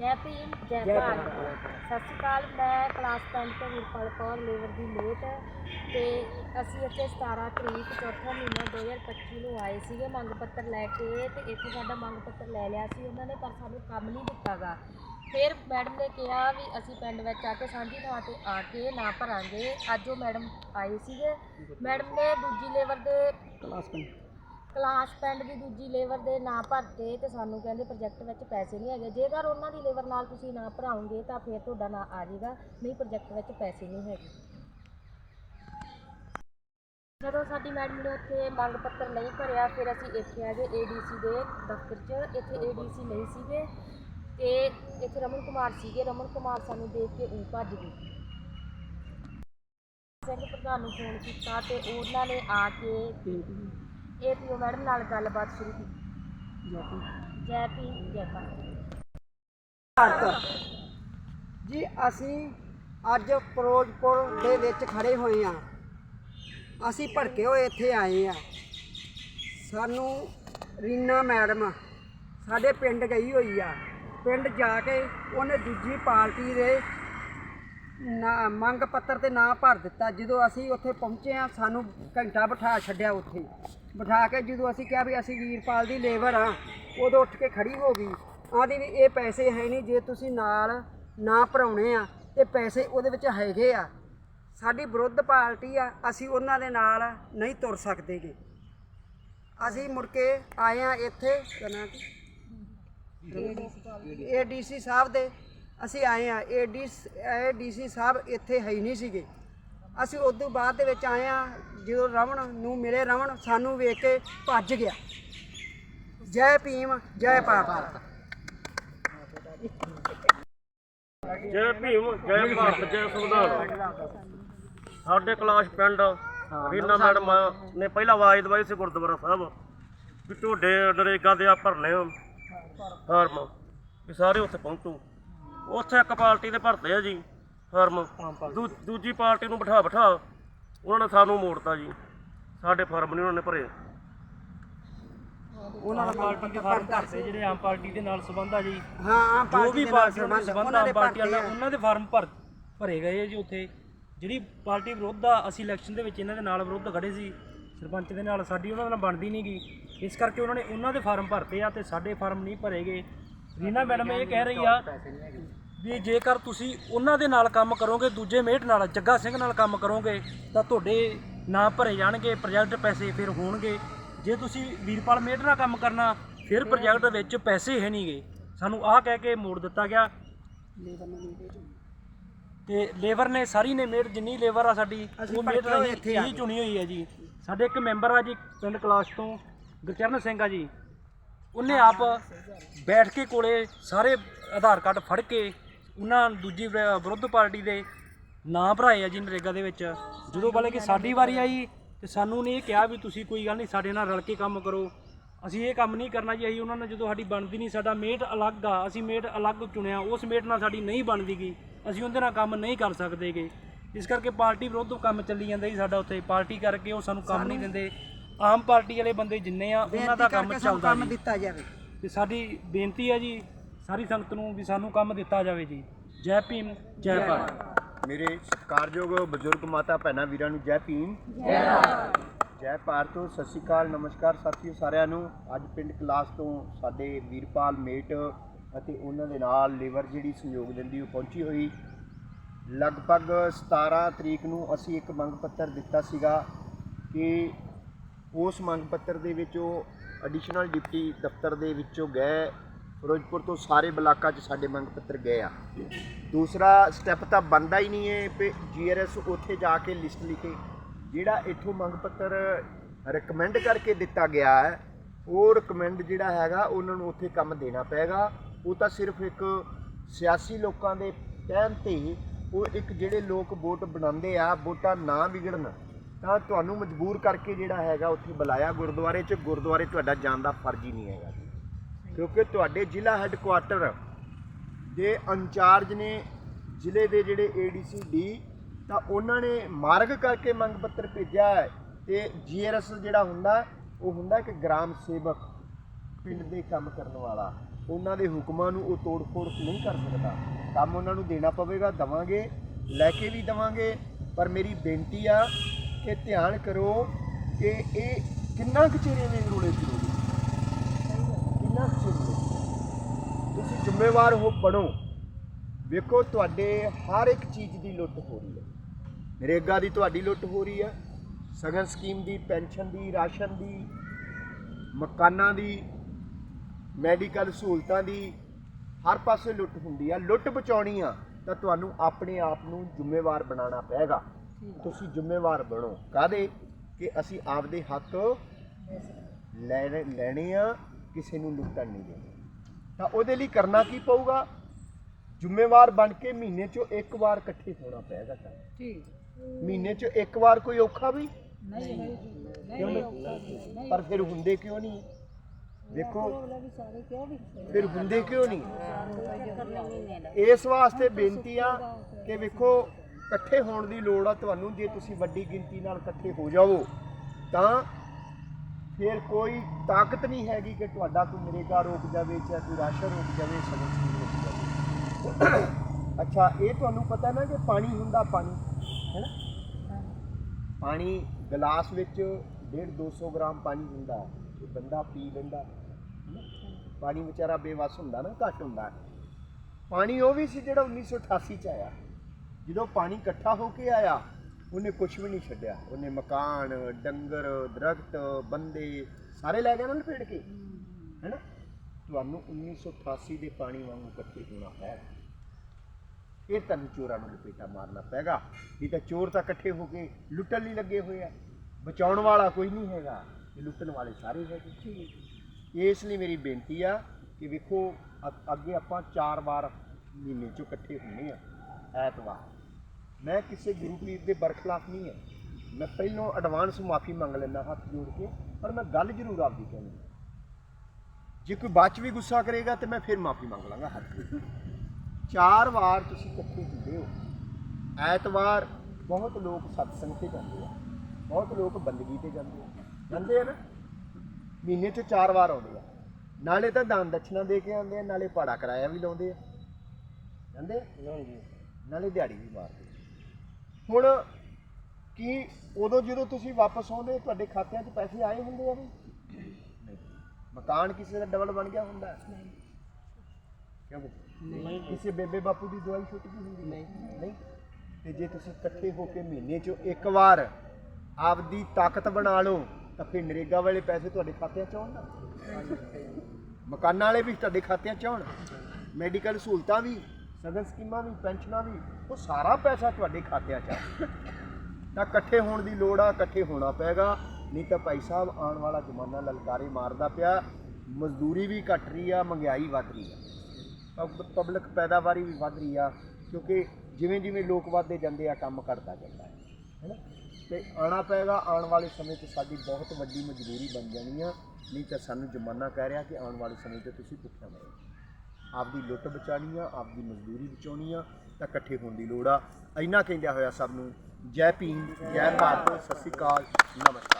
ਜੈ ਭੀਮ ਜੈ ਭਾਰਤ। ਸਤਿ ਸ਼੍ਰੀ ਅਕਾਲ ਮੈਂ ਕਲਾਸ 10 ਤੋਂ ਵੀਰਪਾਲ ਕੌਰ ਲੇਵਰ ਦੀ ਲੇਟ ਤੇ ਅਸੀਂ ਇੱਥੇ 17 ਤਰੀਕ ਚੌਥਾ ਮਹੀਨਾ 2025 ਨੂੰ ਆਏ ਸੀਗੇ ਮੰਗ ਪੱਤਰ ਲੈ ਕੇ ਤੇ ਇੱਥੇ ਸਾਡਾ ਮੰਗ ਪੱਤਰ ਲੈ ਲਿਆ ਸੀ ਉਹਨਾਂ ਨੇ ਪਰ ਸਾਨੂੰ ਕੰਮ ਨਹੀਂ ਦਿੱਤਾਗਾ ਫਿਰ ਮੈਡਮ ਨੇ ਕਿਹਾ ਵੀ ਅਸੀਂ ਪਿੰਡ ਵਿੱਚ ਆ ਕੇ ਸਾਂਝੀ ਥਾਂ ਤੇ ਆ ਕੇ ਨਾ ਭਰਾਂਗੇ। ਅੱਜ ਉਹ ਮੈਡਮ ਆਏ ਸੀਗੇ। ਮੈਡਮ ਨੇ ਦੂਜੀ ਲੇਵਰ ਦੇ ਕਲਾਸ ਪੰਜ ਕਲਾਸ ਪਿੰਡ ਦੀ ਦੂਜੀ ਲੇਵਰ ਦੇ ਨਾਂ ਭਰਤੇ ਤੇ ਸਾਨੂੰ ਕਹਿੰਦੇ ਪ੍ਰੋਜੈਕਟ ਵਿੱਚ ਪੈਸੇ ਨਹੀਂ ਹੈਗੇ। ਜੇਕਰ ਉਹਨਾਂ ਦੀ ਲੇਵਰ ਨਾਲ ਤੁਸੀਂ ਨਾ ਭਰਾਓਗੇ ਤਾਂ ਫਿਰ ਤੁਹਾਡਾ ਨਾਂ ਆ ਜਾਏਗਾ। ਨਹੀਂ ਪ੍ਰੋਜੈਕਟ ਵਿੱਚ ਪੈਸੇ ਨਹੀਂ ਹੈਗੇ। ਜਦੋਂ ਸਾਡੀ ਮੈਡਮ ਨੇ ਉੱਥੇ ਮੰਗ ਪੱਤਰ ਨਹੀਂ ਭਰਿਆ ਫਿਰ ਅਸੀਂ ਇੱਥੇ ਆ ਗਏ ਏਡੀਸੀ ਦੇ ਦਫ਼ਤਰ 'ਚ। ਇੱਥੇ ਏਡੀਸੀ ਨਹੀਂ ਸੀਗੇ ਤੇ ਇੱਥੇ ਰਮਨ ਕੁਮਾਰ ਸੀਗੇ। ਰਮਨ ਕੁਮਾਰ ਸਾਨੂੰ ਦੇਖ ਕੇ ਉਹ ਭੱਜ ਗਏ। ਸਿੰਘ ਪ੍ਰਧਾਨ ਨੂੰ ਫੋਨ ਕੀਤਾ ਤੇ ਉਹਨਾਂ ਨੇ ਆ ਕੇ ਏਪੀਓ ਮੈਡਮ ਨਾਲ ਗੱਲਬਾਤ ਸ਼ੁਰੂ ਕੀਤੀ। ਜੈ ਭੀਮ ਜੈ ਭਾਰਤ। ਭਾਰਤ ਜੀ ਅਸੀਂ ਅੱਜ ਫਿਰੋਜ਼ਪੁਰ ਦੇ ਵਿੱਚ ਖੜੇ ਹੋਏ ਆ ਅਸੀਂ ਭੜਕੇ ਹੋਏ ਇੱਥੇ ਆਏ ਆ ਸਾਨੂੰ ਰੀਨਾ ਮੈਡਮ ਸਾਡੇ ਪਿੰਡ ਗਈ ਹੋਈ ਆ। ਪਿੰਡ ਜਾ ਕੇ ਉਹਨੇ ਦੂਜੀ ਪਾਰਟੀ ਦੇ ਨਾ ਮੰਗ ਪੱਤਰ ਤੇ ਨਾਂ ਭਰ ਦਿੱਤਾ। ਜਦੋਂ ਅਸੀਂ ਉੱਥੇ ਪਹੁੰਚੇ ਆ ਸਾਨੂੰ ਘੰਟਾ ਬਿਠਾ ਛੱਡਿਆ ਉੱਥੇ। ਬਿਠਾ ਕੇ ਜਦੋਂ ਅਸੀਂ ਕਿਹਾ ਵੀ ਅਸੀਂ ਵੀਰਪਾਲ ਦੀ ਲੇਬਰ ਆ ਉਦੋਂ ਉੱਠ ਕੇ ਖੜੀ ਹੋ ਗਈ। ਆਂਦੀ ਵੀ ਇਹ ਪੈਸੇ ਹੈ ਨਹੀਂ ਜੇ ਤੁਸੀਂ ਨਾਲ ਨਾ ਭਰਾਉਣੇ ਆ ਤੇ ਪੈਸੇ ਉਹਦੇ ਵਿੱਚ ਹੈਗੇ ਆ। ਸਾਡੀ ਵਿਰੁੱਧ ਪਾਰਟੀ ਆ ਅਸੀਂ ਉਹਨਾਂ ਦੇ ਨਾਲ ਨਹੀਂ ਤੁਰ ਸਕਦੇਗੇ। ਅਸੀਂ ਮੁੜ ਕੇ ਆਏ ਆ ਇੱਥੇ ਏਡੀਸੀ ਸਾਹਿਬ ਦੇ। ਅਸੀਂ ਆਏ ਆ ਏਡੀਸੀ ਸਾਹਿਬ ਇੱਥੇ ਹੈ ਹੀ ਨਹੀਂ ਸੀਗੇ। ਅਸੀਂ ਉਸ ਤੋਂ ਬਾਅਦ ਦੇ ਵਿੱਚ ਆਏ ਆ, ਜਦੋਂ ਰਵਣ ਨੂੰ ਮਿਲੇ, ਰਮਨ ਸਾਨੂੰ ਵੇਖ ਕੇ ਭੱਜ ਗਿਆ। ਜੈ ਭੀਮ, ਜੈ ਭਾਰਤ। ਜੈ ਭੀਮ, ਜੈ ਭਾਰਤ, ਜੈ ਸੰਵਿਧਾਨ। ਸਾਡੇ ਕਲਾਸ਼ ਪਿੰਡ ਰੀਨਾ ਮੈਡਮ ਨੇ ਪਹਿਲਾਂ ਆਵਾਜ਼ ਦਵਾਈ ਸੀ ਗੁਰਦੁਆਰਾ ਸਾਹਿਬ, ਵੀ ਢੋਡੇ, ਨਰੇਗਾ ਦੇ ਆ ਭਰਨੇ ਫਾਰਮ ਵੀ ਸਾਰੇ ਉੱਥੇ ਪਹੁੰਚੋ। ਉੱਥੇ ਇੱਕ ਪਾਰਟੀ ਦੇ ਭਰਦੇ ਆ ਜੀ ਫਾਰਮ। ਦੂ- ਦੂਜੀ ਪਾਰਟੀ ਨੂੰ ਬਿਠਾ ਬਿਠਾ ਉਹਨਾਂ ਨੇ ਸਾਨੂੰ ਮੋੜਤਾ ਜੀ। ਸਾਡੇ ਫਾਰਮ ਨਹੀਂ ਉਹਨਾਂ ਨੇ ਭਰੇ। ਉਹਨਾਂ ਦਾ ਪਾਰਟੀ ਦੇ ਫਾਰਮ ਭਰਦੇ ਜਿਹੜੇ ਆਮ ਪਾਰਟੀ ਦੇ ਨਾਲ ਸੰਬੰਧ ਆ ਜੀ ਹਾਂ ਆਮ ਜੋ ਪਾਰਟੀ ਵੀ ਦੇ ਨਾਲ ਪਾਰਟੀ ਨਾਲ ਸੰਬੰਧ ਸੰਬੰਧ ਉਹਨਾਂ ਆਮ ਦੇ ਭਰਤੇ ਆ। ਉਹਨਾਂ ਦੇ ਫਾਰਮ ਭਰ ਭਰੇ ਗਏ ਆ ਜੀ ਉੱਥੇ। ਜਿਹੜੀ ਪਾਰਟੀ ਵਿਰੋਧ ਆ ਅਸੀਂ ਇਲੈਕਸ਼ਨ ਦੇ ਵਿੱਚ ਇਹਨਾਂ ਦੇ ਨਾਲ ਵਿਰੋਧ ਖੜੇ ਸੀ। ਸਰਪੰਚ ਦੇ ਨਾਲ ਸਾਡੀ ਉਹਨਾਂ ਨਾਲ ਬਣਦੀ ਨਹੀਂ ਗਈ ਇਸ ਕਰਕੇ ਉਹਨਾਂ ਨੇ ਉਹਨਾਂ ਦੇ ਫਾਰਮ ਭਰਤੇ ਆ ਤੇ ਸਾਡੇ ਫਾਰਮ ਨਹੀਂ ਭਰੇ ਗਏ। ਰੀਨਾ ਮੈਡਮ ਇਹ ਕਹਿ ਰਹੀ ਆ ਵੀ ਜੇਕਰ ਤੁਸੀਂ ਉਹਨਾਂ ਦੇ ਨਾਲ ਕੰਮ ਕਰੋਗੇ ਦੂਜੇ ਮੇਟ ਨਾਲ ਜੱਗਾ ਸਿੰਘ ਨਾਲ ਕੰਮ ਕਰੋਗੇ ਤਾਂ ਤੁਹਾਡੇ ਨਾਂ ਭਰੇ ਜਾਣਗੇ ਪ੍ਰੋਜੈਕਟ ਪੈਸੇ ਫਿਰ ਹੋਣਗੇ। ਜੇ ਤੁਸੀਂ ਵੀਰਪਾਲ ਮੇਟ ਨਾਲ ਕੰਮ ਕਰਨਾ ਫਿਰ ਪ੍ਰੋਜੈਕਟ ਵਿੱਚ ਪੈਸੇ ਹੈ ਨਹੀਂਗੇ ਸਾਨੂੰ ਆਹ ਕਹਿ ਕੇ ਮੋੜ ਦਿੱਤਾ ਗਿਆ। ਤੇ ਲੇਬਰ ਨੇ ਸਾਰੀ ਨੇ ਮੇਟ ਜਿੰਨੀ ਲੇਬਰ ਆ ਸਾਡੀ ਉਹ ਮੇਟ ਇੱਥੇ ਇਹੀ ਚੁਣੀ ਹੋਈ ਹੈ ਜੀ। ਸਾਡੇ ਇੱਕ ਮੈਂਬਰ ਆ ਜੀ ਪਿੰਡ ਕਲਾਸ਼ ਤੋਂ ਗੁਰਚਰਨ ਸਿੰਘ ਆ ਜੀ। ਉਹਨੇ ਆਪ ਬੈਠ ਕੇ ਕੋਲੇ ਸਾਰੇ ਆਧਾਰ ਕਾਰਡ ਫੜ ਕੇ ਉਹਨਾਂ ਦੂਜੀ ਵਿਰ- ਵਿਰੁੱਧ ਪਾਰਟੀ ਦੇ ਨਾਂ ਭਰਾਏ ਆ ਜੀ ਨਰੇਗਾ ਦੇ ਵਿੱਚ। ਜਦੋਂ ਬਲੇ ਕਿ ਸਾਡੀ ਵਾਰੀ ਆਈ ਤੇ ਸਾਨੂੰ ਨੇ ਇਹ ਕਿਹਾ ਵੀ ਤੁਸੀਂ ਕੋਈ ਗੱਲ ਨਹੀਂ ਸਾਡੇ ਨਾਲ ਰਲ ਕੇ ਕੰਮ ਕਰੋ। ਅਸੀਂ ਇਹ ਕੰਮ ਨਹੀਂ ਕਰਨਾ ਜੀ ਅਸੀਂ ਉਹਨਾਂ ਨਾਲ ਜਦੋਂ ਸਾਡੀ ਬਣਦੀ ਨਹੀਂ ਸਾਡਾ ਮੇਟ ਅਲੱਗ ਆ। ਅਸੀਂ ਮੇਟ ਅਲੱਗ ਚੁਣਿਆ ਉਸ ਮੇਟ ਨਾਲ ਸਾਡੀ ਨਹੀਂ ਬਣਦੀ ਗੀ। ਅਸੀਂ ਉਹਦੇ ਨਾਲ ਕੰਮ ਨਹੀਂ ਕਰ ਸਕਦੇਗੇ ਇਸ ਕਰਕੇ ਪਾਰਟੀ ਵਿਰੁੱਧ ਕੰਮ ਚੱਲੀ ਜਾਂਦਾ ਜੀ ਸਾਡਾ ਉੱਥੇ। ਪਾਰਟੀ ਕਰਕੇ ਉਹ ਸਾਨੂੰ ਕੰਮ ਨਹੀਂ ਦਿੰਦੇ। ਆਮ ਪਾਰਟੀ ਵਾਲੇ ਬੰਦੇ ਜਿੰਨੇ ਆ ਉਹਨਾਂ ਦਾ ਕੰਮ ਚੱਲਦਾ ਕੰਮ ਜੀ। ਦਿੱਤਾ ਜਾਵੇ। ਤੇ ਸਾਡੀ ਬੇਨਤੀ ਹੈ ਜੀ ਸਾਰੀ ਸੰਗਤ ਨੂੰ ਵੀ ਸਾਨੂੰ ਕੰਮ ਦਿੱਤਾ ਜਾਵੇ ਜੀ। ਜੈ ਭੀਮ ਜੈ ਭਾਰਤ। ਮੇਰੇ ਸਤਿਕਾਰਯੋਗ ਬਜ਼ੁਰਗ ਮਾਤਾ ਭੈਣਾਂ ਵੀਰਾਂ ਨੂੰ ਜੈ ਭੀਮ। ਜੈ ਭਾਰਤ। ਜੈ ਭਾਰਤ। ਸਤਿ ਸ਼੍ਰੀ ਅਕਾਲ ਨਮਸਕਾਰ ਸਾਥੀਓ ਸਾਰਿਆਂ ਨੂੰ। ਅੱਜ ਪਿੰਡ ਕਲਾਸ ਤੋਂ ਸਾਡੇ ਵੀਰਪਾਲ ਮੇਟ ਅਤੇ ਉਹਨਾਂ ਦੇ ਨਾਲ ਲੇਬਰ ਜਿਹੜੀ ਸਹਿਯੋਗ ਦਿੰਦੀ ਉਹ ਪਹੁੰਚੀ ਹੋਈ। ਲਗਭਗ 17 ਤਰੀਕ ਨੂੰ ਅਸੀਂ ਇੱਕ ਮੰਗ ਪੱਤਰ ਦਿੱਤਾ ਸੀਗਾ ਕਿ ਉਸ ਮੰਗ ਪੱਤਰ ਦੇ ਵਿੱਚ ਉਹ ਐਡੀਸ਼ਨਲ ਡਿਪਟੀ ਦਫ਼ਤਰ ਦੇ ਵਿੱਚੋਂ ਗਏ। ਫਿਰੋਜ਼ਪੁਰ ਤੋਂ ਸਾਰੇ ਬਲਾਕਾਂ 'ਚ ਸਾਡੇ ਮੰਗ ਪੱਤਰ ਗਏ ਆ। ਦੂਸਰਾ ਸਟੈਪ ਤਾਂ ਬੰਦਾ ਹੀ ਨਹੀਂ ਹੈ ਕਿ ਜੀਆਰਐਸ ਉੱਥੇ ਜਾ ਕੇ ਲਿਸਟ ਲਿਖੇ। ਜਿਹੜਾ ਇੱਥੋਂ ਮੰਗ ਪੱਤਰ ਰეკਮੈਂਡ ਕਰਕੇ ਦਿੱਤਾ ਗਿਆ ਹੈ, ਉਹ ਰეკਮੈਂਡ ਜਿਹੜਾ ਹੈਗਾ, ਉਹਨਾਂ ਨੂੰ ਉੱਥੇ ਕੰਮ ਦੇਣਾ ਪਏਗਾ। ਉਹ ਤਾਂ ਸਿਰਫ ਇੱਕ ਸਿਆਸੀ ਲੋਕਾਂ ਦੇ ਕਹਿਣ ਤੇ ਉਹ ਇੱਕ ਜਿਹੜੇ ਲੋਕ ਵੋਟ ਬਣਾਉਂਦੇ ਆ, ਵੋਟਾਂ ਨਾ ਵਿਗੜਨ ਤਾਂ ਤੁਹਾਨੂੰ ਮਜਬੂਰ ਕਰਕੇ ਜਿਹੜਾ ਹੈਗਾ ਉੱਥੇ ਬੁਲਾਇਆ ਗੁਰਦੁਆਰੇ 'ਚ। ਗੁਰਦੁਆਰੇ ਤੁਹਾਡਾ ਜਾਣ ਦਾ ਫਰਜ਼ ਹੀ ਨਹੀਂ ਹੈਗਾ ਕਿਉਂਕਿ ਤੁਹਾਡੇ ਜ਼ਿਲ੍ਹਾ ਹੈੱਡਕੁਆਟਰ ਦੇ ਇੰਚਾਰਜ ਨੇ ਜ਼ਿਲ੍ਹੇ ਦੇ ਜਿਹੜੇ ਏਡੀਸੀ ਡੀ ਤਾਂ ਉਹਨਾਂ ਨੇ ਮਾਰਗ ਕਰਕੇ ਮੰਗ ਪੱਤਰ ਭੇਜਿਆ ਹੈ ਤੇ ਜੀਆਰਐਸ ਜਿਹੜਾ ਹੁੰਦਾ, ਉਹ ਹੁੰਦਾ ਇੱਕ ਗ੍ਰਾਮ ਸੇਵਕ ਪਿੰਡ ਦੇ ਕੰਮ ਕਰਨ ਵਾਲਾ। ਉਹਨਾਂ ਦੇ ਹੁਕਮਾਂ ਨੂੰ ਉਹ ਤੋੜ-ਫੋੜ ਨਹੀਂ ਕਰ ਸਕਦਾ। ਕੰਮ ਉਹਨਾਂ ਨੂੰ ਦੇਣਾ ਪਵੇਗਾ, ਦਵਾਂਗੇ, ਲੈ ਕੇ ਵੀ ਦਵਾਂਗੇ, ਪਰ ਮੇਰੀ ਬੇਨਤੀ ਆ ਕਿ ਧਿਆਨ ਕਰੋ ਕਿ ਇਹ ਕਿੰਨਾ ਕੁ ਚਿਰ ਐਵੇਂ ਰੋਲੇ ਫਿਰੋਗੇ ਕਿੰਨਾ ਕੁ ਚਿਰ ਤੁਸੀਂ ਜ਼ਿੰਮੇਵਾਰ ਹੋ, ਬਣੋ। ਵੇਖੋ, ਤੁਹਾਡੇ ਹਰ ਇੱਕ ਚੀਜ਼ ਦੀ ਲੁੱਟ ਹੋ ਰਹੀ ਹੈ। ਨਰੇਗਾ ਦੀ ਤੁਹਾਡੀ ਲੁੱਟ ਹੋ ਰਹੀ ਹੈ। ਸਗਨ ਸਕੀਮ ਦੀ, ਪੈਨਸ਼ਨ ਦੀ, ਰਾਸ਼ਨ ਦੀ, ਮਕਾਨਾਂ ਦੀ, ਮੈਡੀਕਲ ਸਹੂਲਤਾਂ ਦੀ, ਹਰ ਪਾਸੇ ਲੁੱਟ ਹੁੰਦੀ ਆ। ਲੁੱਟ ਬਚਾਉਣੀ ਆ ਤਾਂ ਤੁਹਾਨੂੰ ਆਪਣੇ ਆਪ ਨੂੰ ਜ਼ਿੰਮੇਵਾਰ ਬਣਾਉਣਾ ਪਏਗਾ। ਤੁਸੀਂ ਜ਼ਿੰਮੇਵਾਰ ਬਣੋ। ਕਾਦੇ ਕਿ ਅਸੀਂ ਆਪਦੇ ਹੱਕ ਲੈਣੇ ਲੈਣੇ ਆ ਕਿਸੇ ਨੂੰ ਲੁੱਟਣ ਨਹੀਂ ਦੇਣੇ। ਤਾਂ ਉਹਦੇ ਲਈ ਕਰਨਾ ਕੀ ਪਊਗਾ? ਜ਼ਿੰਮੇਵਾਰ ਬਣ ਕੇ ਮਹੀਨੇ 'ਚੋਂ ਇੱਕ ਵਾਰ ਇਕੱਠੇ ਹੋਣਾ ਪਏਗਾ ਠੀਕ। ਮਹੀਨੇ 'ਚ ਇੱਕ ਵਾਰ ਕੋਈ ਔਖਾ ਵੀ? ਨਹੀਂ ਪਰ ਫਿਰ ਹੁੰਦੇ ਕਿਉਂ ਨਹੀਂ? ਦੇਖੋ। ਫਿਰ ਹੁੰਦੇ ਕਿਉਂ ਨਹੀਂ। ਇਸ ਵਾਸਤੇ ਬੇਨਤੀ ਆ ਕਿ ਵੇਖੋ ਇਕੱਠੇ ਹੋਣ ਦੀ ਲੋੜ ਆ ਤੁਹਾਨੂੰ, ਜੇ ਤੁਸੀਂ ਵੱਡੀ ਗਿਣਤੀ ਨਾਲ ਇਕੱਠੇ ਹੋ ਜਾਵੋ, ਤਾਂ ਫਿਰ ਕੋਈ ਤਾਕਤ ਨਹੀਂ ਹੈਗੀ ਕਿ ਤੁਹਾਡਾ ਕੋਈ ਨਰੇਗਾ ਰੋਕ ਜਾਵੇ ਚਾਹੇ ਕੋਈ ਰਾਸ਼ਨ ਰੋਕ ਜਾਵੇ ਸਗਨ ਸਕੀਮ ਰੋਕ ਜਾਵੇ। ਅੱਛਾ, ਇਹ ਤੁਹਾਨੂੰ ਪਤਾ ਨਾ ਕਿ ਪਾਣੀ ਹੁੰਦਾ ਪਾਣੀ ਹੈ ਨਾ ਪਾਣੀ ਗਲਾਸ ਵਿੱਚ 1.5 200 ਗ੍ਰਾਮ ਪਾਣੀ ਹੁੰਦਾ ਇਹ ਬੰਦਾ ਪੀ ਲੈਂਦਾ, ਹੈਨਾ? ਪਾਣੀ ਵਿਚਾਰਾ ਬੇਵਸ ਹੁੰਦਾ ਨਾ, ਘੱਟ ਹੁੰਦਾ। ਪਾਣੀ ਉਹ ਵੀ ਸੀ ਜਿਹੜਾ 1988 ਚ ਆਇਆ। ਜਦੋਂ ਪਾਣੀ ਇਕੱਠਾ ਹੋ ਕੇ ਆਇਆ, ਉਹਨੇ ਕੁਝ ਵੀ ਨਹੀਂ ਛੱਡਿਆ। ਉਹਨੇ ਮਕਾਨ, ਡੰਗਰ, ਦਰਖਤ, ਬੰਦੇ ਸਾਰੇ ਲੈ ਗਿਆ ਨਾ ਲਪੇਟ ਕੇ। ਹੈਨਾ? ਤੁਹਾਨੂੰ 1988 ਦੇ ਪਾਣੀ ਵਾਂਗੂ ਇਕੱਠੇ ਹੋਣਾ ਹੈ। ਇਹ ਤੁਹਾਨੂੰ ਚੋਰਾਂ ਨੂੰ ਲਪੇਟਾ ਮਾਰਨਾ ਪੈਗਾ। ਨਹੀਂ ਤਾਂ ਚੋਰ ਤਾਂ ਇਕੱਠੇ ਹੋ ਕੇ ਲੁੱਟਣ ਲਈ ਲੱਗੇ ਹੋਏ ਆ। ਬਚਾਉਣ ਵਾਲਾ ਕੋਈ ਨਹੀਂ ਹੈਗਾ। ਇਹ ਲੁੱਟਣ ਵਾਲੇ ਸਾਰੇ ਹੈਗੇ। ਇਸ ਲਈ ਮੇਰੀ ਬੇਨਤੀ ਆ ਕਿ ਵੇਖੋ, ਅ- ਅੱਗੇ ਆਪਾਂ ਚਾਰ ਵਾਰ ਮਹੀਨੇ ਚੋਂ ਇਕੱਠੇ ਹੁੰਦੇ ਆ। ਐਤਵਾਰ। ਮੈਂ ਕਿਸੇ ਗੁਰੂ ਪੀਰ ਦੇ ਬਰਖਲਾਫ ਨਹੀਂ ਹੈ। ਮੈਂ ਪਹਿਲੋਂ ਐਡਵਾਂਸ ਮਾਫੀ ਮੰਗ ਲੈਂਦਾ ਹੱਥ ਜੋੜ ਕੇ ਪਰ ਮੈਂ ਗੱਲ ਜ਼ਰੂਰ ਆਪਦੀ ਕਹਿਣੀ। ਜੇ ਕੋਈ ਬਾਅਦ ਚ ਵੀ ਗੁੱਸਾ ਕਰੇਗਾ ਤੇ ਮੈਂ ਫਿਰ ਮਾਫੀ ਮੰਗ ਲਾਂਗਾ ਹੱਥ ਜੋੜ ਚਾਰ ਵਾਰ ਤੁਸੀਂ ਇਕੱਠੇ ਹੁੰਦੇ ਹੋ। ਐਤਵਾਰ ਬਹੁਤ ਲੋਕ ਸਤਸੰਗ ਤੇ ਜਾਂਦੇ ਆ। ਬਹੁਤ ਲੋਕ ਬੰਦਗੀ ਤੇ ਜਾਂਦੇ ਆ। ਜਾਂਦੇ ਆ ਨਾ? ਮਹੀਨੇ 'ਚ ਚਾਰ ਵਾਰ ਆਉਂਦੇ ਆ। ਨਾਲੇ ਤਾਂ ਦਾਨ ਦక్షిਣਾ ਦੇ ਕੇ ਆਉਂਦੇ ਆ ਨਾਲੇ ਪਾੜਾ ਕਿਰਾਇਆ ਵੀ ਲਾਉਂਦੇ ਆ। ਜਾਂਦੇ ਨਾਲੇ ਦਿਹਾੜੀ ਵੀ ਮਾਰਦੇ। ਹੁਣ ਕੀ ਉਦੋਂ ਜਦੋਂ ਤੁਸੀਂ ਵਾਪਸ ਆਉਂਦੇ ਤੁਹਾਡੇ ਖਾਤਿਆਂ 'ਚ ਪੈਸੇ ਆਏ ਹੁੰਦੇ ਆ ਵੀ? ਮਕਾਨ ਕਿਸੇ ਦਾ ਡਬਲ ਬਣ ਗਿਆ ਹੁੰਦਾ। ਨਹੀਂ ਕਿਉਂ? ਨਹੀਂ। ਕਿਸੇ ਬੇਬੇ ਬਾਪੂ ਦੀ ਦਵਾਈ ਛੁੱਟ ਗਈ ਹੁੰਦੀ। ਨਹੀਂ। ਨਹੀਂ। ਤੇ ਜੇ ਤੁਸੀਂ ਇਕੱਠੇ ਹੋ ਕੇ ਮਹੀਨੇ 'ਚ ਇੱਕ ਵਾਰ ਆਪਦੀ ਤਾਕਤ ਬਣਾ ਲਓ ਤਾਂ ਫਿਰ ਨਰੇਗਾ ਵਾਲੇ ਪੈਸੇ ਤੁਹਾਡੇ ਖਾਤਿਆਂ 'ਚ ਆਉਣ ਨਾ। ਮਕਾਨਾਂ ਵਾਲੇ ਵੀ ਤੁਹਾਡੇ ਖਾਤਿਆਂ 'ਚ ਆਉਣ। ਮੈਡੀਕਲ ਸਹੂਲਤਾਂ ਵੀ ਸਗਨ ਸਕੀਮਾਂ ਵੀ, ਪੈਨਸ਼ਨਾਂ ਵੀ, ਉਹ ਸਾਰਾ ਪੈਸਾ ਤੁਹਾਡੇ ਖਾਤਿਆਂ 'ਚ ਆ। ਤਾਂ ਇਕੱਠੇ ਹੋਣ ਦੀ ਲੋੜ ਆ, ਇਕੱਠੇ ਹੋਣਾ ਪਏਗਾ ਨਹੀਂ ਤਾਂ ਭਾਈ ਸਾਹਿਬ, ਆਉਣ ਵਾਲਾ ਜ਼ਮਾਨਾ ਲਲਕਾਰੇ ਮਾਰਦਾ ਪਿਆ। ਮਜ਼ਦੂਰੀ ਵੀ ਘਟ ਰਹੀ ਆ, ਮਹਿੰਗਾਈ ਵੱਧ ਰਹੀ ਆ। ਪਬ- ਪਬਲਿਕ ਪੈਦਾਵਾਰੀ ਵੀ ਵੱਧ ਰਹੀ ਆ, ਕਿਉਂਕਿ ਜਿਵੇਂ ਜਿਵੇਂ ਲੋਕ ਵੱਧਦੇ ਜਾਂਦੇ ਆ, ਕੰਮ ਘਟਦਾ ਜਾਂਦਾ ਹੈ। ਹੈਨਾ? ਤੇ ਆਉਣਾ ਪਏਗਾ ਆਉਣ ਵਾਲੇ ਸਮੇਂ 'ਚ ਸਾਡੀ ਬਹੁਤ ਵੱਡੀ ਮਜਬੂਰੀ ਬਣ ਜਾਣੀ ਆ। ਨਹੀਂ ਤਾਂ ਸਾਨੂੰ ਜ਼ਮਾਨਾ ਕਹਿ ਰਿਹਾ ਕਿ ਆਉਣ ਵਾਲੇ ਸਮੇਂ 'ਤੇ ਤੁਸੀਂ ਭੁੱਖਿਆ ਮਰੋ। ਆਪਦੀ ਲੁੱਟ ਬਚਾਉਣੀ ਆ, ਆਪਦੀ ਮਜ਼ਦੂਰੀ ਬਚਾਉਣੀ ਆ, ਤਾਂ ਇਕੱਠੇ ਹੋਣ ਦੀ ਲੋੜ ਆ। ਇੰਨਾ ਕਹਿੰਦਿਆ ਹੋਇਆ ਸਭ ਨੂੰ, ਜੈ ਭੀਮ, ਜੈ ਭਾਰਤ, ਸਤਿ ਸ਼੍ਰੀ ਅਕਾਲ, ਨਮਸਕਾਰ।